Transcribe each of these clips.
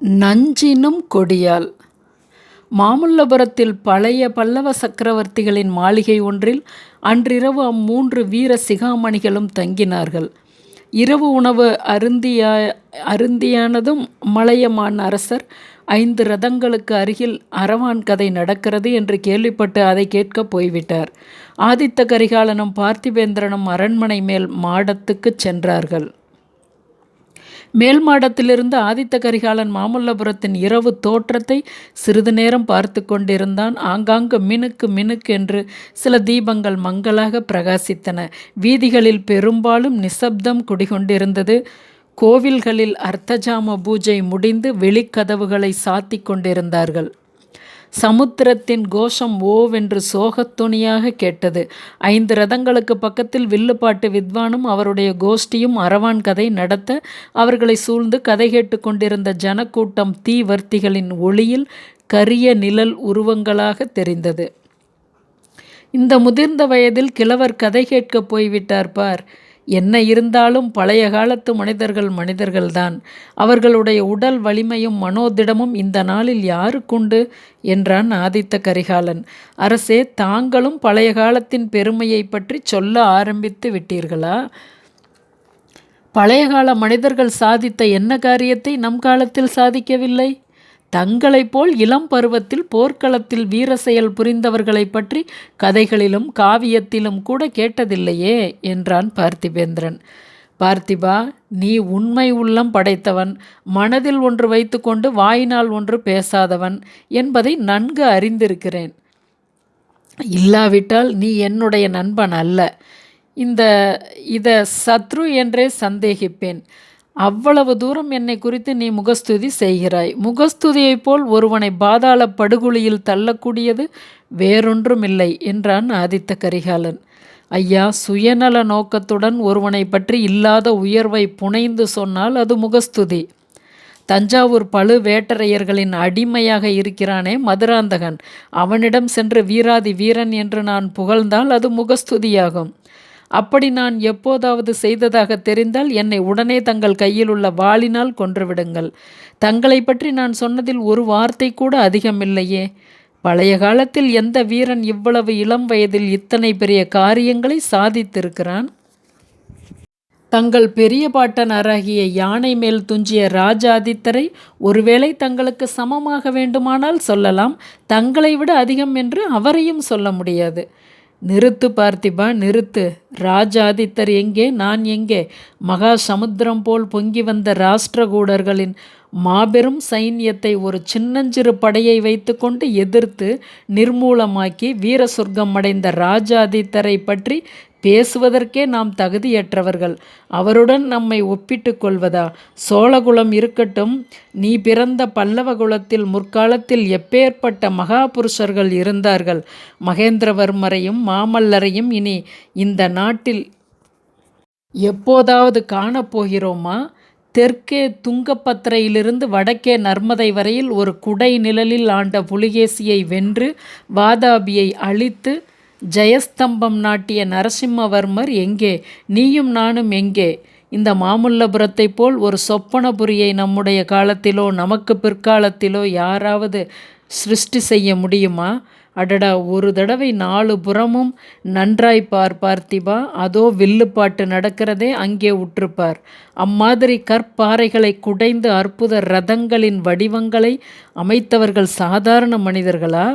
நஞ்சினும் கொடியால் மாமல்லபுரத்தில் பழைய பல்லவ சக்கரவர்த்திகளின் மாளிகை ஒன்றில் அன்றிரவு அம்மூன்று வீர சிகாமணிகளும் தங்கினார்கள். இரவு உணவு அருந்தியா அருந்தியானதும் மலையமான் அரசர் ஐந்து ரதங்களுக்கு அருகில் அரவான் கதை நடக்கிறது என்று கேள்விப்பட்டு அதை கேட்கப் போய்விட்டார். ஆதித்த கரிகாலனும் பார்த்திபேந்திரனும் அரண்மனை மேல் மாடத்துக்குச் சென்றார்கள். மேல் மாடத்திலிருந்து ஆதித்த கரிகாலன் மாமல்லபுரத்தின் இரவு தோற்றத்தை சிறிது நேரம் பார்த்து கொண்டிருந்தான். ஆங்காங்கு மினுக்கு மினுக்கு என்று சில தீபங்கள் மங்கலாகப் பிரகாசித்தன. வீதிகளில் பெரும்பாலும் நிசப்தம் குடிகொண்டிருந்தது. கோவில்களில் அர்த்தஜாம பூஜை முடிந்து வெளிக்கதவுகளை சாத்திக் கொண்டிருந்தார்கள். சமுத்திரத்தின் கோஷம் ஓவென்று சோகத்துணியாக கேட்டது. ஐந்து ரதங்களுக்குப் பக்கத்தில் வில்லுப்பாட்டு வித்வானும் அவருடைய கோஷ்டியும் அரவான் கதை நடத்த அவர்களை சூழ்ந்து கதை கேட்டு கொண்டிருந்த ஜனக்கூட்டம் தீவர்த்திகளின் ஒளியில் கரிய நிழல் உருவங்களாக தெரிந்தது. இந்த முதிர்ந்த வயதில் கிழவர் கதை கேட்கப் போய்விட்டார் பார். என்ன இருந்தாலும் பழைய காலத்து மனிதர்கள் மனிதர்கள்தான். அவர்களுடைய உடல் வலிமையும் மனோதிடமும் இந்த நாளில் யாருக்குண்டு? என்றான் ஆதித்த கரிகாலன். அரசே தாங்களும் பழைய காலத்தின் பெருமையைப் பற்றி சொல்ல ஆரம்பித்து விட்டீர்களா? பழைய கால மனிதர்கள் சாதித்த என்ன காரியத்தை நம் காலத்தில் சாதிக்கவில்லை? தங்களைப் போல் இளம் பருவத்தில் போர்க்களத்தில் வீர செயல் புரிந்தவர்களைப் பற்றி கதைகளிலும் காவியத்திலும் கூட கேட்டதில்லையே என்றான் பார்த்திபேந்திரன். பார்த்திபா நீ உண்மை உள்ளம் படைத்தவன் மனதில் ஒன்று வைத்துக்கொண்டு வாயினால் ஒன்று பேசாதவன் என்பதை நன்கு அறிந்திருக்கிறேன். இல்லாவிட்டால் நீ என்னுடைய நண்பன் அல்ல. இந்த இத சத்ரு என்றே சந்தேகிப்பேன். அவ்வளவு தூரம் என்னை குறித்து நீ முகஸ்துதி செய்கிறாய். முகஸ்துதியைப் போல் ஒருவனை பாதாள படுகொலியில் தள்ளக்கூடியது வேறொன்றுமில்லை என்றான் ஆதித்த கரிகாலன். ஐயா சுயநல நோக்கத்துடன் ஒருவனை பற்றி இல்லாத உயர்வை புனைந்து சொன்னால் அது முகஸ்துதி. தஞ்சாவூர் பழுவேட்டரையர்களின் அடிமையாக இருக்கிறானே மதுராந்தகன் அவனிடம் சென்று வீராதி வீரன் என்று நான் புகழ்ந்தால் அது முகஸ்துதியாகும். அப்படி நான் எப்போதாவது செய்ததாக தெரிந்தால் என்னை உடனே தங்கள் கையிலுள்ள வாளினால் கொன்றுவிடுங்கள். தங்களை பற்றி நான் சொன்னதில் ஒரு வார்த்தை கூட அதிகமில்லையே. பழைய காலத்தில் எந்த வீரன் இவ்வளவு இளம் வயதில் இத்தனை பெரிய காரியங்களை சாதித்திருக்கிறான்? தங்கள் பெரிய பாட்டனராகிய யானை மேல் துஞ்சிய ராஜாதித்தரை ஒருவேளை தங்களுக்கு சமமாக வேண்டுமானால் சொல்லலாம். தங்களை விட அதிகம் என்று அவரையும் சொல்ல முடியாது. நிறுத்து பார்த்திபா நிறுத்து. ராஜாதித்தர் எங்கே நான் எங்கே? மகா சமுத்திரம் போல் பொங்கி வந்த ராஷ்டிரகூடர்களின் மாபெரும் சைன்யத்தை ஒரு சின்னஞ்சிறு படையை வைத்துக்கொண்டு எதிர்த்து நிர்மூலமாக்கி வீர சொர்க்கம் அடைந்த ராஜாதித்தரை பற்றி பேசுவதற்கே நாம் தகுதியற்றவர்கள். அவருடன் நம்மை ஒப்பிட்டு கொள்வதா? சோழகுலம் இருக்கட்டும் நீ பிறந்த பல்லவ குலத்தில் முற்காலத்தில் எப்பேர்ப்பட்ட மகாபுருஷர்கள் இருந்தார்கள். மகேந்திரவர்மரையும் மாமல்லரையும் இனி இந்த நாட்டில் எப்போதாவது காணப்போகிறோமா தெற்கே துங்கப்பத்திரையிலிருந்து வடக்கே நர்மதை வரையில் ஒரு குடை நிழலில் ஆண்ட புலிகேசியை வென்று வாதாபியை அழித்து ஜெயஸ்தம்பம் நாட்டிய நரசிம்மவர்மர் எங்கே? நீயும் நானும் எங்கே? இந்த மாமல்லபுரத்தைப் போல் ஒரு சொப்பனபுரியை நம்முடைய காலத்திலோ நமக்கு பிற்காலத்திலோ யாராவது சிருஷ்டி செய்ய முடியுமா? அடடா ஒரு தடவை நாலு புறமும் நன்றாய் பார் பார்த்திபா. அதோ வில்லுப்பாட்டு நடக்கிறதே அங்கே உற்றுப்பார் அம்மாதிரி கற்பாறைகளை குடைந்து அற்புத ரதங்களின் வடிவங்களை அமைத்தவர்கள் சாதாரண மனிதர்களா?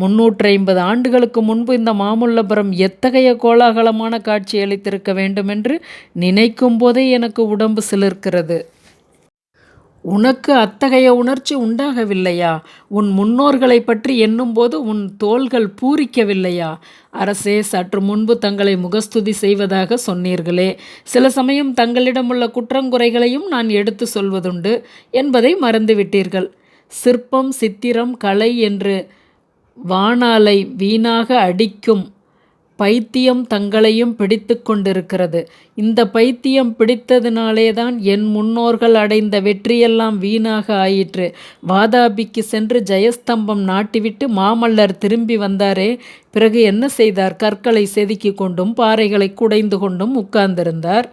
முன்னூற்றைம்பது ஆண்டுகளுக்கு முன்பு இந்த மாமல்லபுரம் எத்தகைய கோலாகலமான காட்சியளித்திருக்க வேண்டுமென்று நினைக்கும்போதே எனக்கு உடம்பு சிலிர்க்கிறது. உனக்கு அத்தகைய உணர்ச்சி உண்டாகவில்லையா? உன் முன்னோர்களைப் பற்றி எண்ணும்போது உன் தோள்கள் பூரிக்கவில்லையா? அரசே சற்று முன்பு தங்களை முகஸ்துதி செய்வதாக சொன்னீர்களே. சில சமயம் தங்களிடமுள்ள குற்றங்குறைகளையும் நான் எடுத்து சொல்வதுண்டு என்பதை மறந்துவிட்டீர்கள். சிற்பம் சித்திரம் கலை என்று வானாலை வீணாக அடிக்கும் பைத்தியம் தங்களையும் பிடித்து கொண்டிருக்கிறது. இந்த பைத்தியம் பிடித்ததினாலேதான் என் முன்னோர்கள் அடைந்த வெற்றியெல்லாம் வீணாக ஆயிற்று. வாதாபிக்கு சென்று ஜெயஸ்தம்பம் நாட்டிவிட்டு மாமல்லர் திரும்பி வந்தாரே பிறகு என்ன செய்தார்? கற்களை செதுக்கி கொண்டும் பாறைகளை குடைந்து கொண்டும் உட்கார்ந்திருந்தார்.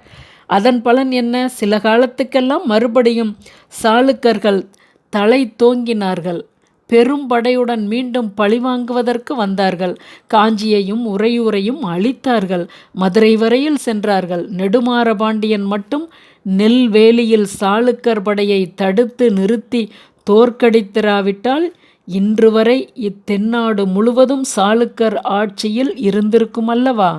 அதன் பலன் என்ன? சில காலத்துக்கெல்லாம் மறுபடியும் சாளுக்கர்கள் தலை தோங்கினார்கள் பெரும் படையுடன் மீண்டும் பழிவாங்குவதற்கு வந்தார்கள். காஞ்சியையும் உறையூரையும் அழித்தார்கள். மதுரை வரையில் சென்றார்கள். நெடுமாறபாண்டியன் மட்டும் நெல்வேலியில் சாளுக்கர் படையை தடுத்து நிறுத்தி தோற்கடித்திராவிட்டால் இன்று வரை இத்தென்னாடு முழுவதும் சாளுக்கர் ஆட்சியில் இருந்திருக்கும் அல்லவா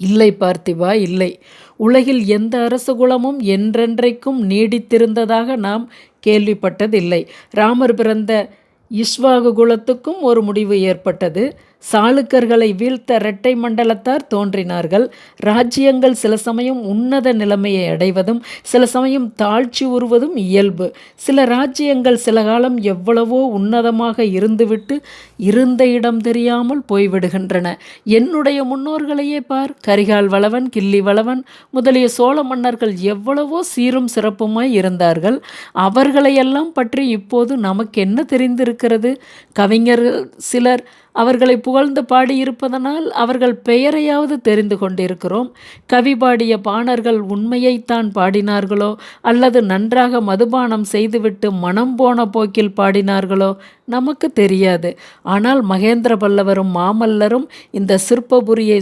இல்லை பார்த்திபா இல்லை. உலகில் எந்த அரச குலமும் என்றென்றைக்கும் நீடித்திருந்ததாக நாம் கேள்விப்பட்டதில்லை. ராமர் பிறந்த இஸ்வாகு குலத்துக்கும் ஒரு முடிவு ஏற்பட்டது. சாளுக்கர்களை வீழ்த்த இரட்டை மண்டலத்தார் தோன்றினார்கள். ராஜ்யங்கள் சில சமயம் உன்னத நிலைமையை அடைவதும் சில சமயம் தாழ்ச்சி உறுவதும் இயல்பு. சில ராஜ்யங்கள் சில காலம் எவ்வளவோ உன்னதமாக இருந்துவிட்டு இருந்த இடம் தெரியாமல் போய்விடுகின்றன. என்னுடைய முன்னோர்களையே பார் கரிகால் வளவன் கிள்ளி வளவன் முதலிய சோழ மன்னர்கள் எவ்வளவோ சீரும் சிறப்புமாய் இருந்தார்கள். அவர்களையெல்லாம் பற்றி இப்போது நமக்கு என்ன இருக்கிறது. கவிஞர்கள் சிலர் அவர்களை புகழ்ந்து பாடியிருப்பதனால் அவர்கள் பெயரையாவது தெரிந்து கொண்டிருக்கிறோம். கவி பாடிய பாணர்கள் உண்மையைத்தான் பாடினார்களோ? அல்லது நன்றாக மதுபானம் செய்துவிட்டு மனம் போன போக்கில் பாடினார்களோ? நமக்கு தெரியாது. ஆனால் மகேந்திர பல்லவரும் மாமல்லரும் இந்த சிற்பபுரியை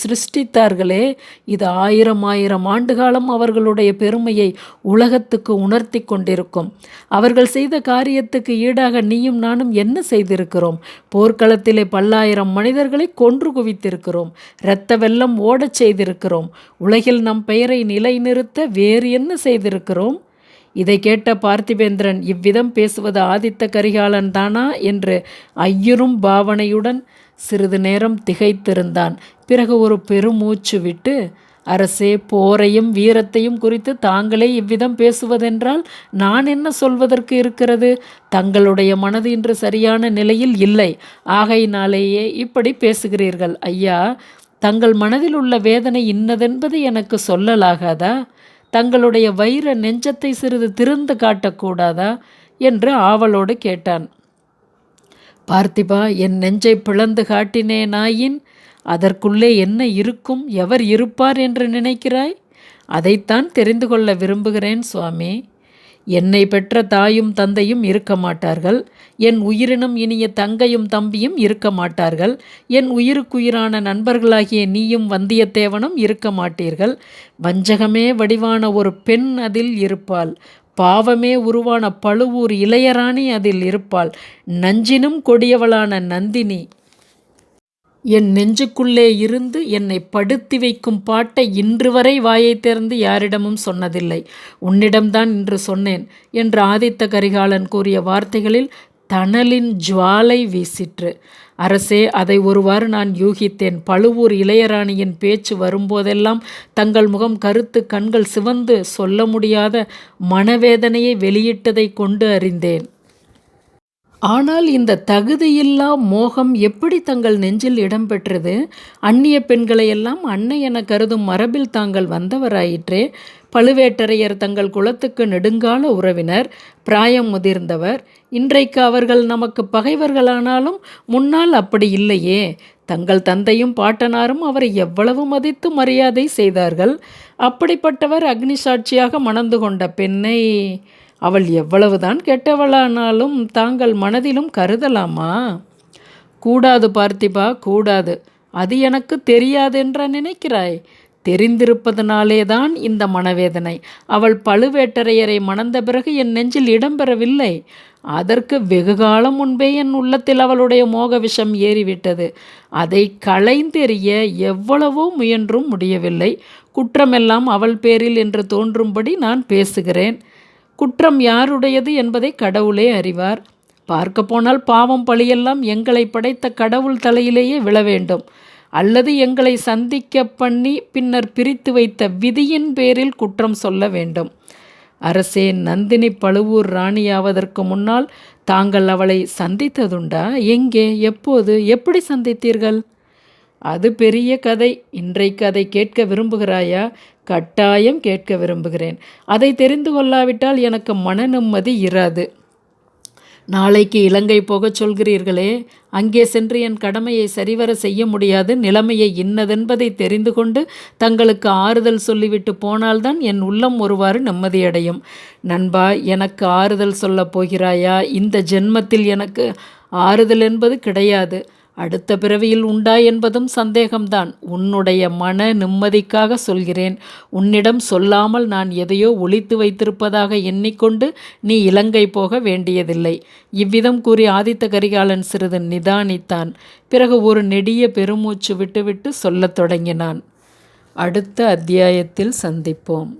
சிருஷ்டித்தார்களே. இது ஆயிரம் ஆயிரம் ஆண்டுகாலம் அவர்களுடைய பெருமையை உலகத்துக்கு உணர்த்தி கொண்டிருக்கும். அவர்கள் செய்த காரியத்துக்கு ஈடாக நீயும் நானும் என்ன செய்திருக்கிறோம்? போர்க்களத்தில் யுத்தத்திலே பல்லாயிரம் மனிதர்களை கொன்று குவித்திருக்கிறோம். இரத்த வெள்ளம் ஓடச் செய்திருக்கிறோம். உலகில் நம் பெயரை நிலைநிறுத்த வேறு என்ன செய்திருக்கிறோம்? இதை கேட்ட பார்த்திபேந்திரன் இவ்விதம் பேசுவது ஆதித்த கரிகாலன் தானா? என்று ஐயரும் பாவனையுடன் சிறிது நேரம் திகைத்திருந்தான். பிறகு ஒரு பெருமூச்சு விட்டு அரசே போரையும் வீரத்தையும் குறித்து தாங்களே இவ்விதம் பேசுவதென்றால் நான் என்ன சொல்வதற்கு இருக்கிறது? தங்களுடைய மனது இன்று சரியான நிலையில் இல்லை. ஆகையினாலேயே இப்படி பேசுகிறீர்கள். ஐயா தங்கள் மனதில் உள்ள வேதனை இன்னதென்பது எனக்கு சொல்லலாகாதா? தங்களுடைய வைர நெஞ்சத்தை சிறிது திறந்து காட்டக்கூடாதா? என்று ஆவலோடு கேட்டான். பார்த்திபா என் நெஞ்சை பிளந்து காட்டினேனாயின் அதற்குள்ளே என்ன இருக்கும் எவர் இருப்பார் என்று நினைக்கிறாய்? அதைத்தான் தெரிந்து கொள்ள விரும்புகிறேன் சுவாமி. என்னை பெற்ற தாயும் தந்தையும் இருக்க மாட்டார்கள். என் உயிரினும் இனிய தங்கையும் தம்பியும் இருக்க மாட்டார்கள். என் உயிருக்குயிரான நண்பர்களாகிய நீயும் வந்தியத்தேவனும் இருக்க மாட்டீர்கள். வஞ்சகமே வடிவான ஒரு பெண் அதில் இருப்பாள். பாவமே உருவான பழுவூர் இளையராணி அதில் இருப்பாள். நஞ்சினும் கொடியவளான நந்தினி. என் நெஞ்சுக்குள்ளே இருந்து என்னை படுத்தி வைக்கும் பாட்டை இன்று வரை வாயை திறந்து யாரிடமும் சொன்னதில்லை. உன்னிடம்தான் இன்று சொன்னேன் என்று ஆதித்த கரிகாலன் கூறிய வார்த்தைகளில் தணலின் ஜுவாலை வீசிற்று. அரசே அதை ஒருவாறு நான் யூகித்தேன். பழுவூர் இளையராணியின் பேச்சு வரும்போதெல்லாம் தங்கள் முகம் கருத்து கண்கள் சிவந்து சொல்ல முடியாத மனவேதனையை வெளியிட்டதை கொண்டு அறிந்தேன். ஆனால் இந்த தகுதியில்லா மோகம் எப்படி தங்கள் நெஞ்சில் இடம்பெற்றது அந்நிய பெண்களையெல்லாம் அன்னை என கருதும் மரபில் தாங்கள் வந்தவராயிற்றே. பழுவேட்டரையர் தங்கள் குலத்துக்கு நெடுங்கால உறவினர் பிராயம் முதிர்ந்தவர். இன்றைக்கு அவர்கள் நமக்கு பகைவர்களானாலும் முன்னால் அப்படி இல்லையே. தங்கள் தந்தையும் பாட்டனாரும் அவரை எவ்வளவு மதித்து மரியாதை செய்தார்கள்? அப்படிப்பட்டவர் அக்னி சாட்சியாக மணந்து கொண்ட பெண்ணை அவள் எவ்வளவுதான் கெட்டவளானாலும் தாங்கள் மனதிலும் கருதலாமா? கூடாது பார்த்திபா கூடாது. அது எனக்கு தெரியாதென்ற நினைக்கிறாய். தெரிந்திருப்பதனாலே தான் இந்த மனவேதனை. அவள் பழுவேட்டரையரை மணந்த பிறகு என் நெஞ்சில் இடம்பெறவில்லை. அதற்கு வெகு காலம் முன்பே என் உள்ளத்தில் அவளுடைய மோக விஷம் ஏறிவிட்டது. அதை களைந்தெறிய எவ்வளவோ முயன்றும் முடியவில்லை. குற்றமெல்லாம் அவள் பேரில் என்று தோன்றும்படி நான் பேசுகிறேன். குற்றம் யாருடையது என்பதை கடவுளே அறிவார். பார்க்க போனால் பாவம் பழியெல்லாம் எங்களை படைத்த கடவுள் தலையிலேயே விழ வேண்டும். அல்லது எங்களை சந்திக்க பண்ணி பின்னர் பிரித்து வைத்த விதியின் பேரில் குற்றம் சொல்ல வேண்டும். அரசே நந்தினி பழுவூர் ராணியாவதற்கு முன்னால் தாங்கள் அவளை சந்தித்ததுண்டா? எங்கே? எப்போது? எப்படி சந்தித்தீர்கள்? அது பெரிய கதை. இன்றைக்கு அதை கேட்க விரும்புகிறாயா? கட்டாயம் கேட்க விரும்புகிறேன். அதை தெரிந்து கொள்ளாவிட்டால் எனக்கு மன நிம்மதி இராது. நாளைக்கு இலங்கை போகச் சொல்கிறீர்களே. அங்கே சென்று என் கடமையை சரிவர செய்ய முடியாது. நிலைமையை இன்னதென்பதை தெரிந்து கொண்டு தங்களுக்கு ஆறுதல் சொல்லிவிட்டு போனால்தான் என் உள்ளம் ஒருவாறு நிம்மதியடையும். நண்பா எனக்கு ஆறுதல் சொல்லப் போகிறாயா? இந்த ஜென்மத்தில் எனக்கு ஆறுதல் என்பது கிடையாது. அடுத்த பிறவியில் உண்டா என்பதும் சந்தேகம்தான். உன்னுடைய மன நிம்மதிக்காக சொல்கிறேன். உன்னிடம் சொல்லாமல் நான் எதையோ ஒழித்து வைத்திருப்பதாக எண்ணிக்கொண்டு நீ இலங்கை போக வேண்டியதில்லை. இவ்விதம் கூறி ஆதித்த கரிகாலன் சிறிது நிதானித்தான். பிறகு ஒரு நெடிய பெருமூச்சு விட்டுவிட்டு சொல்லத் தொடங்கினான். அடுத்த அத்தியாயத்தில் சந்திப்போம்.